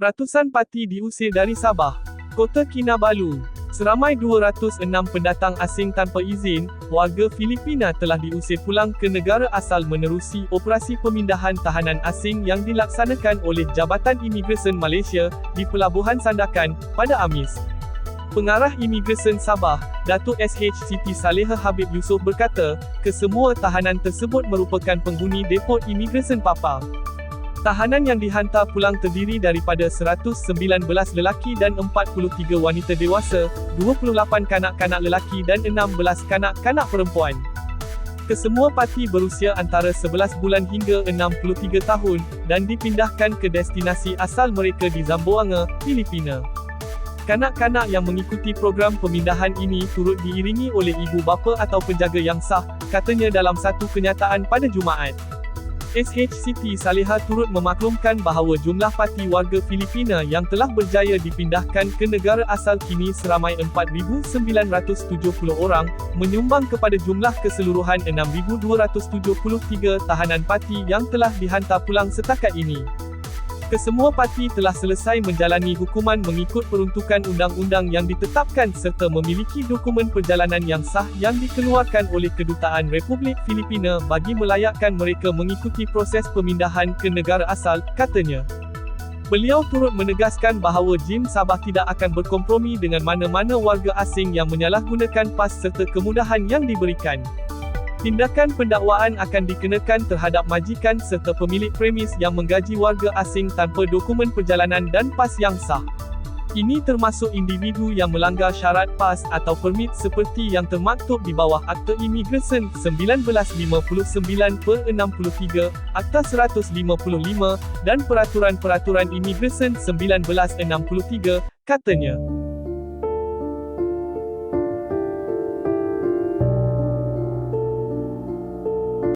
Ratusan parti diusir dari Sabah. Kota Kinabalu. Seramai 206 pendatang asing tanpa izin, warga Filipina telah diusir pulang ke negara asal menerusi operasi pemindahan tahanan asing yang dilaksanakan oleh Jabatan Imigresen Malaysia di Pelabuhan Sandakan pada Amis. Pengarah Imigresen Sabah, Datuk SH Siti Saleha Habib Yusof berkata, kesemua tahanan tersebut merupakan penghuni Depot Imigresen Papal. Tahanan yang dihantar pulang terdiri daripada 119 lelaki dan 43 wanita dewasa, 28 kanak-kanak lelaki dan 16 kanak-kanak perempuan. Kesemua parti berusia antara 11 bulan hingga 63 tahun, dan dipindahkan ke destinasi asal mereka di Zamboanga, Filipina. Kanak-kanak yang mengikuti program pemindahan ini turut diiringi oleh ibu bapa atau penjaga yang sah, katanya dalam satu kenyataan pada Jumaat. SH Siti Saleha turut memaklumkan bahawa jumlah parti warga Filipina yang telah berjaya dipindahkan ke negara asal kini seramai 4,970 orang, menyumbang kepada jumlah keseluruhan 6,273 tahanan parti yang telah dihantar pulang setakat ini. Kesemua parti telah selesai menjalani hukuman mengikut peruntukan undang-undang yang ditetapkan serta memiliki dokumen perjalanan yang sah yang dikeluarkan oleh Kedutaan Republik Filipina bagi melayakkan mereka mengikuti proses pemindahan ke negara asal, katanya. Beliau turut menegaskan bahawa JIM Sabah tidak akan berkompromi dengan mana-mana warga asing yang menyalahgunakan PAS serta kemudahan yang diberikan. Tindakan pendakwaan akan dikenakan terhadap majikan serta pemilik premis yang menggaji warga asing tanpa dokumen perjalanan dan PAS yang sah. Ini termasuk individu yang melanggar syarat PAS atau permit seperti yang termaktub di bawah Akta Imigresen 1959 per 63, Akta 155, dan Peraturan-Peraturan Imigresen 1963, katanya.